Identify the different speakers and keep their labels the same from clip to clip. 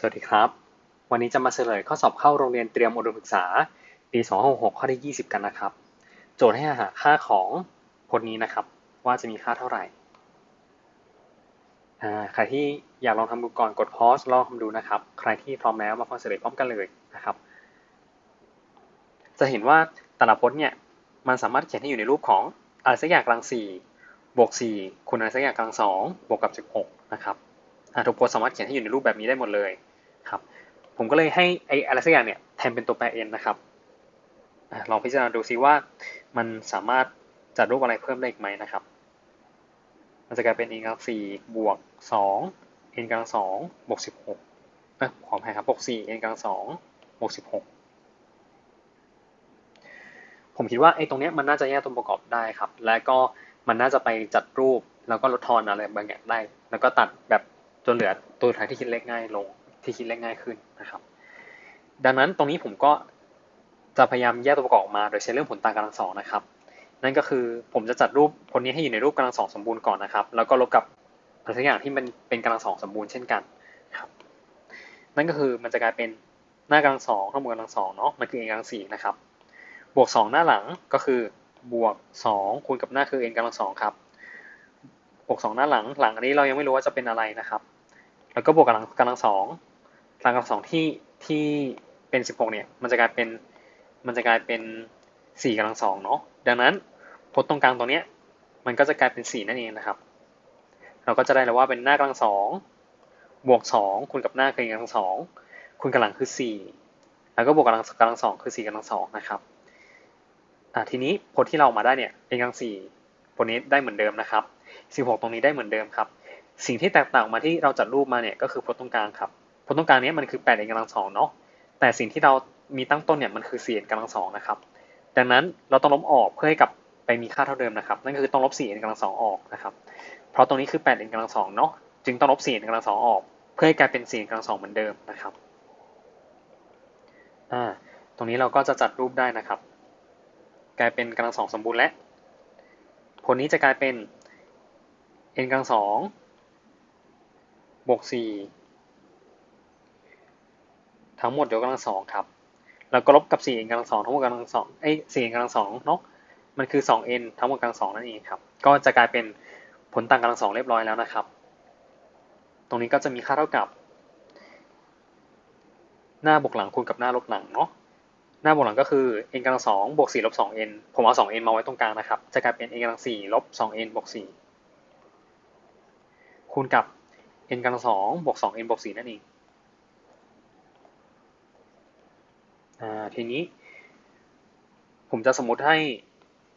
Speaker 1: สวัสดีครับ วันนี้จะมาเฉลยข้อสอบเข้าโรงเรียนเตรียมอุดมศึกษา ปี2566 ข้อที่ 20 กันนะครับ โจทย์ให้หาค่าของพจน์นี้นะครับ ว่าจะมีค่าเท่าไหร่ใครที่อยากลองทำดูก่อนกดพอสลองทำดูนะครับ ใครที่พร้อมแล้วมาฟังเฉลยพร้อมกันเลยนะครับ จะเห็นว่าแต่ละพจน์เนี่ยมันสามารถเขียนให้อยู่ในรูปของอะไรสักอย่างกลาง 4 บวก 4คูณอะไรสักอย่างกลาง 2 บวกกับ 16 นะครับทุกพจน์สามารถเขียนให้อยู่ในรูปแบบนี้ได้หมดเลย ครับ ผมก็เลยให้ไออะไรสักอย่างเนี่ยแทนเป็นตัวแปร n นะครับลองพิจารณาดูซิว่ามันสามารถจัดรูปอะไรเพิ่มได้อีกไหมนะครับ มันจะกลายเป็น n กำลัง4บวก2 n กำลัง2บวก16นะขออภัยครับบวก4 n กำลัง2บวก16ผมคิดว่าไอ้ตรงนี้มันน่าจะแยกตัวประกอบได้ครับ และก็มันน่าจะไปจัดรูปแล้วก็ลดทอนอะไรบางอย่างได้ แล้วก็ตัดแบบจนเหลือตัวท้ายที่คิดเลขง่ายลง ที่คิดเลขง่ายขึ้นนะครับ ดังนั้นตรงนี้ผมก็จะพยายามแยกตัวประกอบออกมา โดยใช้เรื่องผลต่างกำลังสองนะครับ นั่นก็คือผมจะจัดรูปคนนี้ให้อยู่ในรูปกำลังสองสมบูรณ์ก่อนนะครับ แล้วก็ลบกับอะไรสักอย่างที่มันเป็นกำลังสองสมบูรณ์เช่นกันครับนั่นก็คือมันจะกลายเป็นหน้ากำลังสองข้างบนกำลังสองเนาะมันคือ n กำลังสี่นะครับ บวกสองหน้าหลังก็คือบวกสองคูณกับหน้าคือ n กำลังสองครับบวกสองหน้าหลังหลังอันนี้เรายังไม่รู้ว่าจะเป็นอะไรนะครับ แล้วก็บวกกำลังกำลังสอง กำลังสองที่ที่เป็นสิบหกเนี่ย มันจะกลายเป็นมันจะกลายเป็นสี่กำลังสองเนาะดังนั้นพจน์ตรงกลางตรงเนี้ยมันก็จะกลายเป็นสี่นั่นเองนะครับ เราก็จะได้แล้วว่าเป็นหน้ากำลังสองบวกสองคูณกับหน้าคือกำลังสองคูณกำลังคือสี่แล้วก็บวกกำลังกำลังสองคือสี่กำลังสองนะครับทีนี้พจน์ที่เรามาได้เนี่ยเป็นกำลังสี่พจน์นี้ได้เหมือนเดิมนะครับสิบหกตรงนี้ได้เหมือนเดิมครับ สิ่งที่แตกต่างมาที่เราจัดรูปมาเนี่ยก็คือพจน์ตรงกลางครับ พจน์ตรงกลางนี้มันคือ8เอ็นกำลังสองเนาะแต่สิ่งที่เรามีตั้งต้นเนี่ยมันคือ4เอ็นกำลังสองนะครับดังนั้นเราต้องลบออกเพื่อให้กับไปมีค่าเท่าเดิมนะครับนั่นคือต้องลบ4เอ็นกำลังสองออกนะครับเพราะตรงนี้คือ8เอ็นกำลังสองเนาะจึงต้องลบ4เอ็นกำลังสองออก เพื่อให้กลายเป็น4เอ็นกำลังสองเหมือนเดิมนะครับอ่าตรงนี้เราก็จะจัดรูปได้นะครับ กลายเป็นกำลังสองสมบูรณ์และผลนี้จะกลายเป็น n กำลังสองบวกสี่ ทั้งหมดยกกำลังสองครับ แล้วก็ลบกับสี่เอ็นกำลังสองทั้งหมดกำลังสองไอ้สี่เอ็นกำลังสองเนาะ มันคือสองเอ็นทั้งหมดกำลังสองนั่นเองครับ ก็จะกลายเป็นผลต่างกำลังสองเรียบร้อยแล้วนะครับ ตรงนี้ก็จะมีค่าเท่ากับ หน้าบวกหลังคูณกับหน้าลบหลังเนาะ หน้าบวกหลังก็คือ n กำลังสองบวกสี่ลบสอง n ผมเอาสอง n มาไว้ตรงกลางนะครับ จะกลายเป็น n กำลังสี่ลบสอง n บวกสี่คูณกับ n กำลังสองบวกสอง n บวกสี่นั่นเอง อ่าทีนี้ ผมจะสมมติให้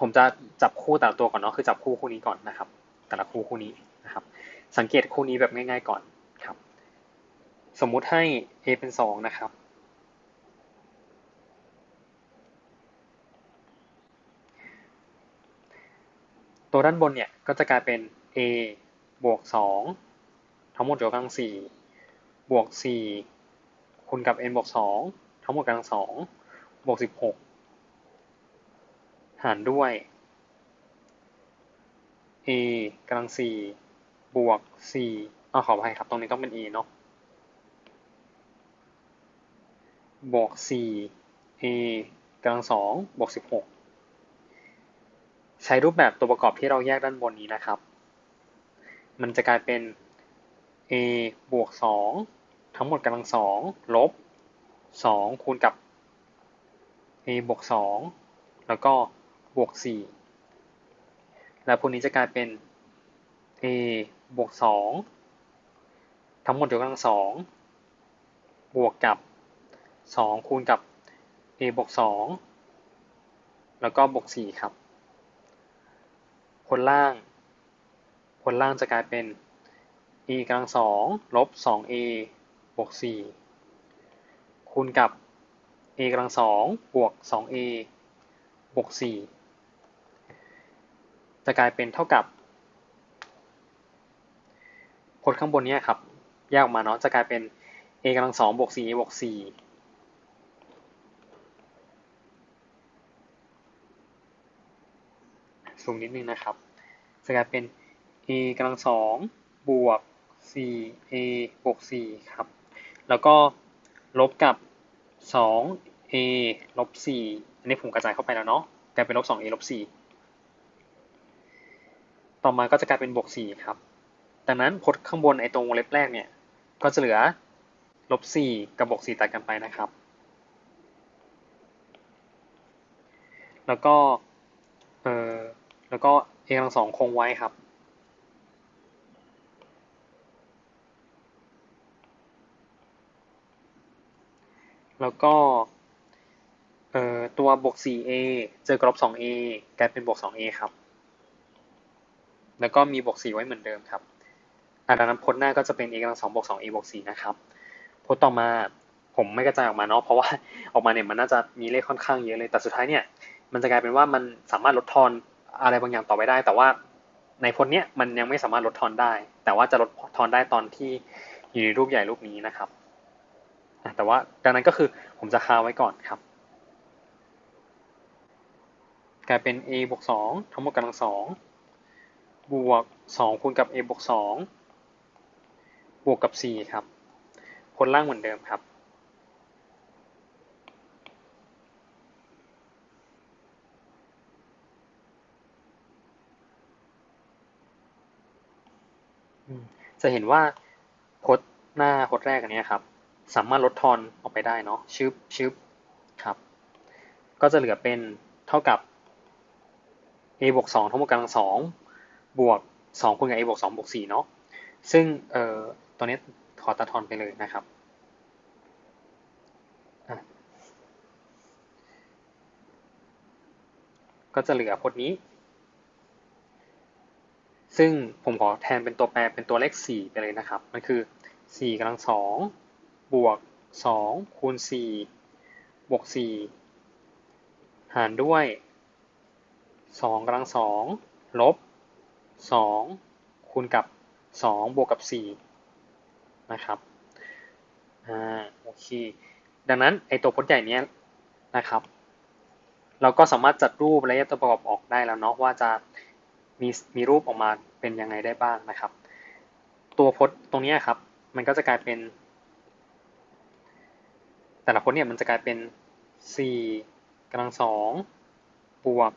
Speaker 1: ผมจะจับคู่แต่ละตัวก่อนเนาะคือจับคู่คู่นี้ก่อนนะครับ แต่ละคู่คู่นี้นะครับ สังเกตคู่นี้แบบง่าย ๆก่อนครับ สมมุติให้ a เป็นสองนะครับ ตัวด้านบนเนี่ยก็จะกลายเป็น a บวกสองทั้งหมดยกกำลังสี่บวกสี่คูณกับ n บวกสอง ทั้งหมดกำลังสองบวกสิบหกหารด้วย a กำลังสี่บวกสี่อขออภัยครับ ตรงนี้ต้องเป็น a เนาะบวกสี่ a กำลังสองบวกสิบหกใช้รูปแบบตัวประกอบที่เราแยกด้านบนนี้นะครับ มันจะกลายเป็น a บวกสองทั้งหมดกำลังสองลบ สองคูณกับ a บวกสองแล้วก็บวกสี่แล้วพวกนี้จะกลายเป็น a บวกสองทั้งหมดยกกำลังสองบวกกับสองคูณกับ a บวกสองแล้วก็บวกสี่ครับ ผลล่าง ผลล่างจะกลายเป็น e กำลังสองลบสอง a บวกสี่ คูณกับ a กำลังสองบวกสอง a บวกสี่จะกลายเป็นเท่ากับพจน์ข้างบนนี้ครับแยกออกมาเนาะจะกลายเป็น a กำลังสองบวกสี่ a บวกสี่สูงนิดนึงนะครับจะกลายเป็น a กำลังสองบวก 4a บวก 4 ครับ แล้วก็ ลบกับ 2a ลบ4อันนี้ผมกระจายเข้าไปแล้วเนาะกลายเป็นลบ 2a ลบ4ต่อมาก็จะกลายเป็นบวก4ครับ ดังนั้นพจน์ข้างบนไอ้ตรงวงเล็บแรกเนี่ย ก็จะเหลือลบ4กับบวก4ตัดกันไปนะครับ แล้วก็ เออแล้วก็ a กำลังสองคงไว้ครับ แล้วก็เอ่อตัวบวก 4a เจอกลบ 2a กลายเป็นบวก 2a ครับ แล้วก็มีบวก 4 ไว้เหมือนเดิมครับอันนั้นพจน์หน้าก็จะเป็น a กำลังสองบวก 2a บวก 4 นะครับพจน์ต่อมาผมไม่กระจายออกมาเนาะเพราะว่าออกมาเนี่ยมันน่าจะมีเลขค่อนข้างเยอะเลย แต่สุดท้ายเนี่ยมันจะกลายเป็นว่ามันสามารถลดทอนอะไรบางอย่างต่อไปได้ แต่ว่าในพจน์เนี้ยมันยังไม่สามารถลดทอนได้ แต่ว่าจะลดทอนได้ตอนที่อยู่ในรูปใหญ่รูปนี้นะครับ แต่ว่าดังนั้นก็คือผมจะคาไว้ก่อนครับ กลายเป็น a บวก2ทั้งหมดกำลังสองบวก 2 คูณกับ a บวก2บวกกับ 4 ครับพลล่างเหมือนเดิมครับจะเห็นว่าพจน์หน้าพจน์แรกอันนี้ครับ สามารถลดทอนออกไปได้เนาะชึบชึบครับ ก็จะเหลือเป็นเท่ากับ a บวกสองทั้งหมดกำลังสองบวกสองคูณกับ a บวกสองบวกสี่เนาะซึ่งเอ่อตัวนี้ขอตัดทอนไปเลยนะครับก็จะเหลือพจน์นี้ ซึ่งผมขอแทนเป็นตัวแปรเป็นตัวเลข 4 ไปเลยนะครับ มันคือ4กำลัง2 บวก2คูณ4บวก4หารด้วย2กำลัง2ลบ2คูณกับ2บวกกับ4นะครับอ่าโอเคดังนั้นไอตัวพจน์ใหญ่นี้นะครับ เราก็สามารถจัดรูปและแยกตัวประกอบออกได้แล้วเนาะว่าจะมีมีรูปออกมาเป็นยังไงได้บ้างนะครับ ตัวพจน์ตรงนี้ครับ มันก็จะกลายเป็น แต่ละพจน์เนี่ยมันจะกลายเป็น 4กำลังสองบวก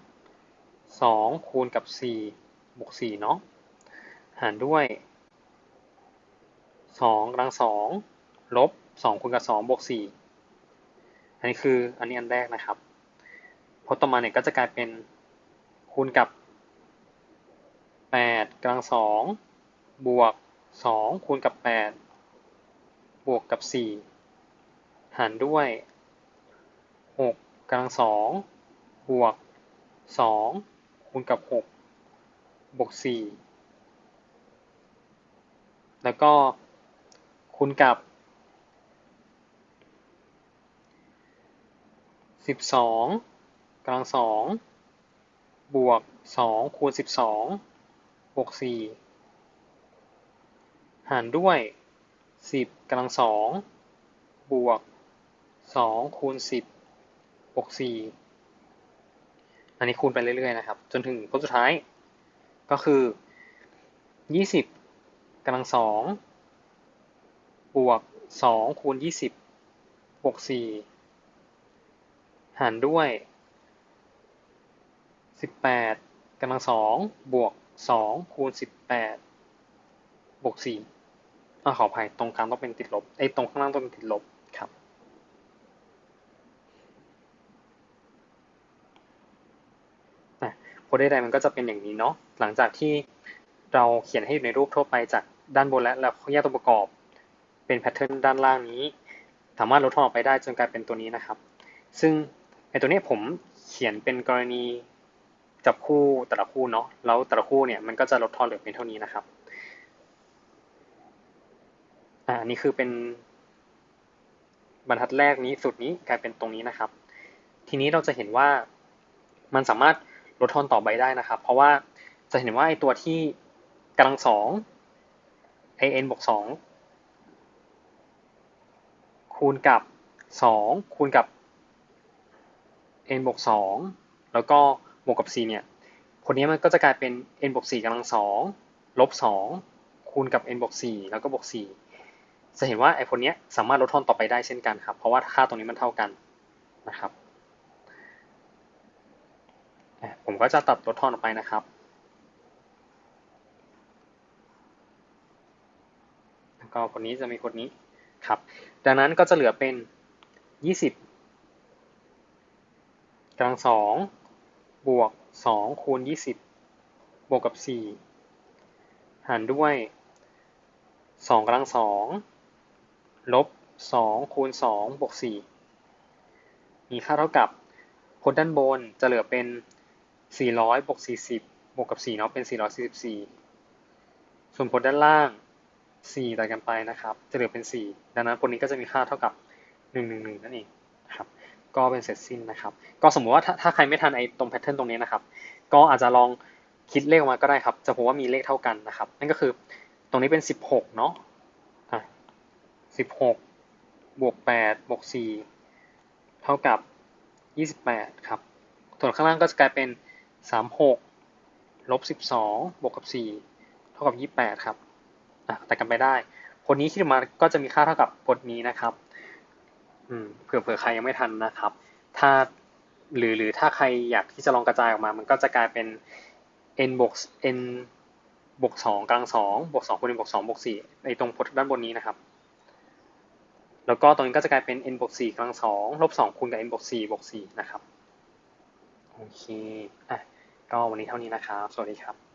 Speaker 1: 2 คูณกับ 4 บวก 4 เนาะ หารด้วย 2กำลังสองลบ 2 คูณกับ 2 บวก 4 อันนี้คืออันนี้อันแรกนะครับพจน์ต่อมาเนี่ยก็จะกลายเป็นคูณกับแปดกำลังสองบวกสองคูณกับแปดบวกกับสี่ หารด้วยหกกำลังสองบวกสองคูณกับหกบวกสี่แล้วก็คูณกับสิบสองกำลังสองบวกสองคูณสิบสองบวกสี่หารด้วยสิบกำลังสองบวก สองคูณสิบบวกสี่อันนี้คูณไปเรื่อยๆนะครับ จนถึงผลสุดท้าย ก็คือยี่สิบกำลังสองบวกสองคูณยี่สิบบวกสี่หารด้วยสิบแปดกำลังสองบวกสองคูณสิบแปดบวกสี่ขออภัยตรงกลางต้องเป็นติดลบไอ้ตรงข้างล่างต้องเป็นติดลบ ครับโพได้ใดมันก็จะเป็นอย่างนี้เนาะหลังจากที่เราเขียนให้อยู่ในรูปทั่วไปจากด้านบนและแล้วแยกตัวประกอบ เป็นแพทเทิร์นด้านล่างนี้ สามารถลดทอนออกไปได้จนกลายเป็นตัวนี้นะครับ ซึ่งไอตัวนี้ผมเขียนเป็นกรณีจับคู่แต่ละคู่เนาะแล้วแต่ละคู่เนี่ยมันก็จะลดทอนเหลือเป็นเท่านี้นะครับอ่านี่คือเป็นบรรทัดแรกนี้สุดนี้กลายเป็นตรงนี้นะครับ ทีนี้เราจะเห็นว่ามันสามารถ ลดทอนต่อไปได้นะครับ เพราะว่าจะเห็นว่าไอตัวที่กำลังสองไอเอ็นบวกสองคูณกับสองคูณกับ n บวกสองแล้วก็บวกกับ c เนี่ยผลนี้มันก็จะกลายเป็น n บวก4กำลัง2ลบ2คูณกับ n บวก4แล้วก็บวก4จะเห็นว่าไอ้คนนี้สามารถลดทอนต่อไปได้เช่นกันครับ เพราะว่าค่าตรงนี้มันเท่ากันนะครับ ผมก็จะตัดลดทอนออกไปนะครับ แล้วก็คนนี้จะมีคนนี้ครับ ดังนั้นก็จะเหลือเป็น 20กำลังสองบวก 2 คูณ 20 บวกกับ 4 หารด้วย 2กำลังสองลบ 2 คูณ 2 บวก 4 มีค่าเท่ากับพจน์ด้านบนจะเหลือเป็น 400บวก40บวกกับ4เนาะเป็น444 ส่วนพจน์ด้านล่าง 4ตัดกันไปนะครับ จะเหลือเป็น 4 ดังนั้นพจน์นี้ก็จะมีค่าเท่ากับ 111 นั่นเองครับ ก็เป็นเสร็จสิ้นนะครับ ก็สมมติว่าถ้าถ้าใครไม่ทันไอ้ตรงแพทเทิร์นตรงนี้นะครับ ก็อาจจะลองคิดเลขออกมาก็ได้ครับ จะพบว่ามีเลขเท่ากันนะครับ นั่นก็คือตรงนี้เป็น 16 เนาะอะ16 บวก 8 บวก 4 เท่ากับ 28 ครับ ส่วนข้างล่างก็จะกลายเป็น 36ลบ12บสองบวกกับ4เท่ากับ28ครับแต่กันไปได้ผลนี้คิดออกมาก็จะมีค่าเท่ากับผลนี้นะครับเผื่อเผื่อใครยังไม่ทันนะครับ ถ้าหรือหรือถ้าใครอยากที่จะลองกระจายออกมา มันก็จะกลายเป็น n บวก n บวกสองกลางสองบวกสองคูณ n บวกสองบวกสี่ในตรงพจน์ด้านบนนี้นะครับ แล้วก็ตรงนี้ก็จะกลายเป็น n บวกสี่กลางสองลบสองคูณกับ n บวกสี่บวกสี่นะครับ โอเคอะก็วันนี้เท่านี้นะครับ สวัสดีครับ